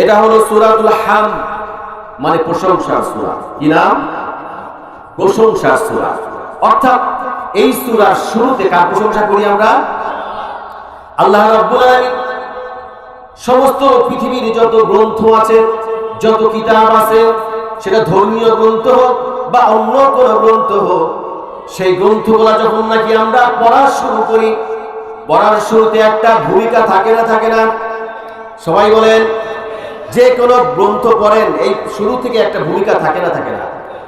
এটা হলো সুরাতুল হাম মানে প্রশংসার সুরা। কি নাম? প্রশংসার সুরা। অর্থাৎ এই সুরার শুরুতে কার প্রশংসা করি আমরা? আল্লাহ রাব্বুল আলামিন। সমস্ত পৃথিবীর যত গ্রন্থ আছে, যত কিতাব আছে, সেটা ধর্মীয় গ্রন্থ হোক বা অন্য কোনো গ্রন্থ হোক, সেই গ্রন্থগুলা যখন নাকি আমরা পড়া শুরু করি, পড়ার শুরুতে একটা ভূমিকা থাকে না থাকে না, সবাই বলেন যে কোনো গ্রন্থ পড়েন, এই শুরু থেকে একটা ভূমিকা থাকে না থাকে না।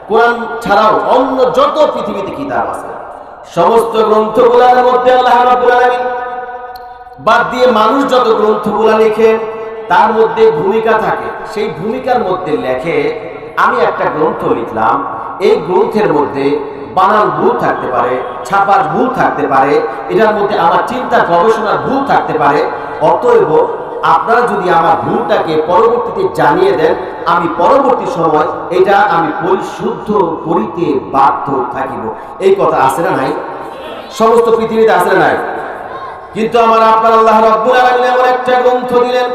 কোরআন ছাড়াও অন্য যত পৃথিবীতে কিতাব আছে, সমস্ত গ্রন্থগুলোর মধ্যে আল্লাহ বাদ দিয়ে মানুষ যত গ্রন্থগুলো লেখে, তার মধ্যে ভূমিকা থাকে। সেই ভূমিকার মধ্যে লেখে, আমি একটা গ্রন্থ লিখলাম, এই গ্রন্থের মধ্যে বানান ভুল থাকতে পারে, ছাপার ভুল থাকতে পারে, এটার মধ্যে আমার চিন্তা গবেষণার ভুল থাকতে পারে, অতএব আপনারা যদি আমার ভুলটাকে পরবর্তীতে জানিয়ে দেন, আমি পরবর্তী সময় এটা আমি পরিশুদ্ধ করিতে বাধ্য থাকিব। এই কথা আছে না নাই? সমস্ত পৃথিবীতে আছে না নাই? কিন্তু আমার আপনার আল্লাহ রাব্বুল আলামিন এমন একটা গ্রন্থ দিলেন।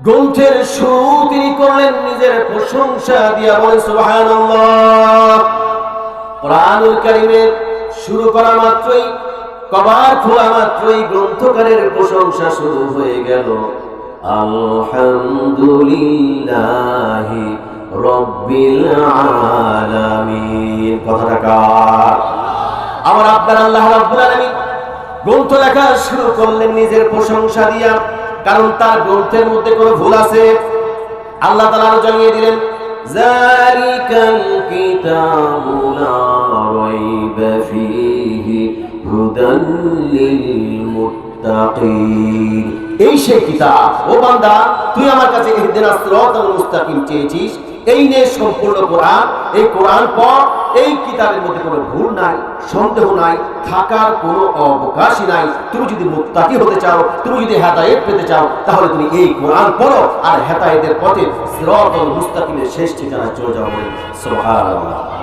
গ্রন্থের শুরু তিনি করলেন নিজের প্রশংসা দিয়া বলেন, সুবহানাল্লাহ। কোরআনুল কারীমের শুরু করা মাত্রই কবার খোলা মাত্রই গ্রন্থকারের প্রশংসা শুরু হয়ে গেল। আলহামদুলিল্লাহি রব্বিল আলামিন। কথাটা কার? আমার আপনার আল্লাহ রাব্বুল আলামিন গ্রন্থ লেখা শুরু করলেন নিজের প্রশংসা দিয়া, কারণ তার গ্রন্থের মধ্যে কোনো ভুল আছে। আল্লাহ তাআলা জানিয়ে দিলেন জালিকাল কিতাবু এই সেই কিতাব। ও বান্দা, তুই আমার কাছে সিরাতাল মুস্তাকিম চেয়েছিস। এই নে সম্পূর্ণ কোরআন। এই কোরআন পর এই কিতাবের মধ্যে কোনো ভুল নাই, সন্দেহ নাই, থাকার কোনো অবকাশই নাই। তুমি যদি মুত্তাকি হতে চাও, তুমি যদি হেদায়েত পেতে চাও, তাহলে তুমি এই কোরআন পড়ো আর হেদায়েতের পথে সিরাতাল মুস্তাকিমের শেষ ঠিকানায় চলে যাও বলে। সুবহানাল্লাহ।